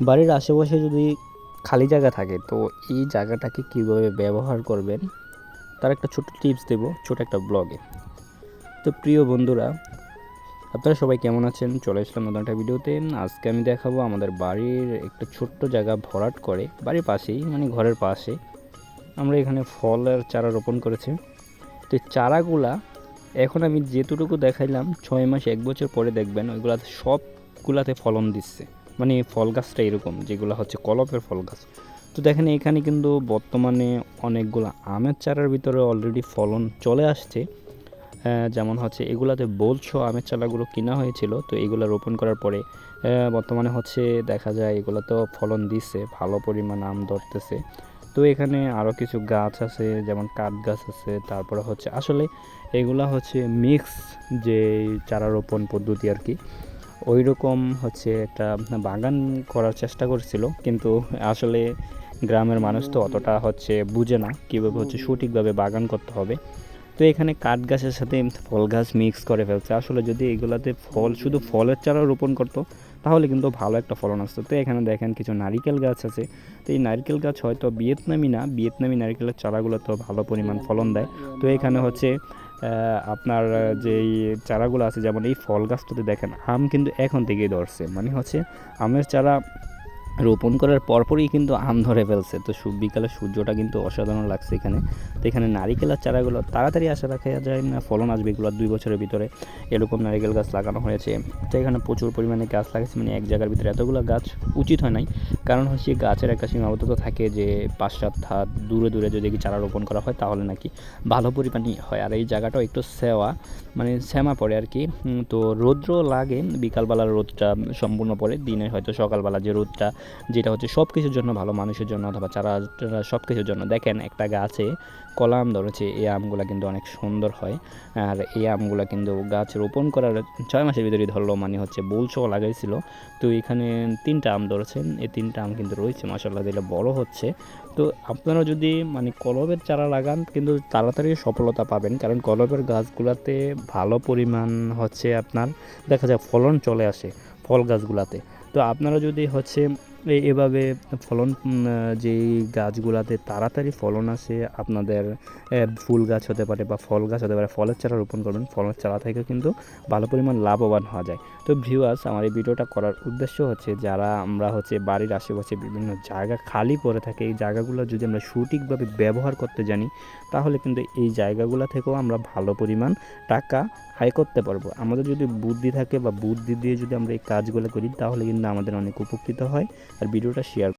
বাড়ির আশেপাশে যদি খালি জায়গা থাকে, তো এই জায়গাটাকে কীভাবে ব্যবহার করবেন? তার একটা ছোট্ট টিপস দেব, ছোট একটা ব্লগে তো প্রিয় বন্ধুরা, আপনারা সবাই কেমন আছেন? চলে আসলাম নতুন একটা ভিডিওতে। আজকে আমি দেখাবো আমাদের বাড়ির একটা ছোট্ট জায়গা ভরাট করে। বাড়ির পাশেই মানে ঘরের পাশে। আমরা এখানে ফলের চারা রোপণ করেছি। তো চারাগুলা এখন আমি যেটুকু দেখাইলাম, ছয় মাস, এক বছর পরে দেখবেন, ওইগুলাতে সবগুলাতে ফলন দিচ্ছে। মানে ফল গাছটা এরকম, যেগুলো হচ্ছে কলপের ফল গাছ। তো দেখেন এখানে কিন্তু বর্তমানে অনেকগুলো আমের চারার ভিতরে অলরেডি ফলন চলে আসছে। যেমন হচ্ছে এগুলাতে বলছো আমের চারাগুলো কিনা হয়েছিল, তো এগুলো রোপণ করার পরে বর্তমানে হচ্ছে দেখা যায় এগুলো তো ফলন দিচ্ছে ভালো পরিমাণ আম ধরতেছে। তো এখানে আরও কিছু গাছ আছে, যেমন কাঠ গাছ আছে, তারপরে হচ্ছে আসলে এগুলা হচ্ছে মিক্স যে চারা রোপণ পদ্ধতি আর কি। ওই রকম হচ্ছে একটা বাগান করার চেষ্টা করছিল, কিন্তু আসলে গ্রামের মানুষ তো অতটা হচ্ছে বুঝে না কীভাবে হচ্ছে সঠিকভাবে বাগান করতে হবে। তো এখানে কাঠ গাছের সাথে ফল গাছ মিক্স করে ফেলছে। আসলে যদি এগুলাতে ফল, শুধু ফলের চারা রোপণ করতো, তাহলে কিন্তু ভালো একটা ফলন আসতো। তো এখানে দেখেন কিছু নারিকেল গাছ আছে। তো এই নারকেল গাছ হয়তো ভিয়েতনামি না, ভিয়েতনামি নারকেলের চারাগুলো তো ভালো পরিমাণ ফলন দেয়। তো এখানে হচ্ছে আপনার যেই চারাগুলো আছে, যেমন এই ফল গাছটাতে দেখেন, আম কিন্তু এখন থেকেই ধরছে। মানে হচ্ছে, আমের চারা রোপণ করার পরপরই কিন্তু আম ধরে ফেলছে। তো সু- বিকালে সূর্যটা কিন্তু অসাধারণ লাগছে এখানে। তো এখানে নারিকেলের চারাগুলো তাড়াতাড়ি আশা রাখা যায় না, ফলন আসবে এগুলো দুই বছরের ভিতরে। এরকম নারিকেল গাছ লাগানো হয়েছে। তো এখানে প্রচুর পরিমাণে গাছ লাগাচ্ছে মানে এক জায়গার ভিতরে এতগুলো গাছ উচিত হয় নাই। কারণ হচ্ছে গাছের একটা সীমাবদ্ধতা থাকে যে পাঁচ হাত দূরে দূরে যদি কি চারা রোপণ করা হয় তাহলে নাকি ভালো পরিমাণই হয়। আর এই জায়গাটাও একটু সেওয়া মানে শ্যামা পড়ে আর কি। তো রৌদ্র লাগে, বিকালবেলার রোদটা সম্পূর্ণ পড়ে, দিনে হয়তো সকালবেলা যে রোদটা যেটা হচ্ছে সব কিছুর জন্য ভালো, মানুষের জন্য অথবা চারা সব কিছুর জন্য। দেখেন একটা গাছে কলা আম ধরেছে, এই আমগুলো কিন্তু অনেক সুন্দর হয়। আর এই আমগুলো কিন্তু গাছ রোপণ করার ছয় মাসের ভিতরেই ধরলো মানে হচ্ছে বলছো লাগাইছিল। তো এখানে তিনটা আম ধরেছেন এই তিনটা আম কিন্তু রয়েছে মাসাল্লাহ দিলে বড় হচ্ছে। তো আপনারা যদি মানে কলবের চারা লাগান, কিন্তু তাড়াতাড়ি সফলতা পাবেন, কারণ কলবের গাছগুলোতে ভালো পরিমাণ হচ্ছে আপনার, দেখা যায় ফলন চলে আসে, ফল গাছগুলাতে। তো আপনারা যদি হচ্ছে এভাবে ফলন যেই গাছগুলাতে তাড়াতাড়ি ফলন আসে, আপনাদের ফুল গাছ হতে পারে বা ফল গাছ হতে পারে, ফলের চারা রোপণ করবেন, ফলের চারা থেকে কিন্তু ভালো পরিমাণ লাভবান হওয়া যায়। তো ভিউয়ার্স আমার এই ভিডিওটা করার উদ্দেশ্য হচ্ছে যারা আমরা হচ্ছে বাড়ির আশেপাশে বিভিন্ন জায়গা খালি পড়ে থাকে, এই জায়গাগুলো যদি আমরা সঠিকভাবে ব্যবহার করতে জানি, তাহলে কিন্তু এই জায়গাগুলো থেকেও আমরা ভালো পরিমাণ টাকা আয় করতে পারব। আমাদের যদি বুদ্ধি থাকে বা বুদ্ধি দিয়ে যদি আমরা এই কাজগুলো করি, তাহলে কিন্তু আমাদের অনেক উপকৃত হয়। আর ভিডিওটা শেয়ার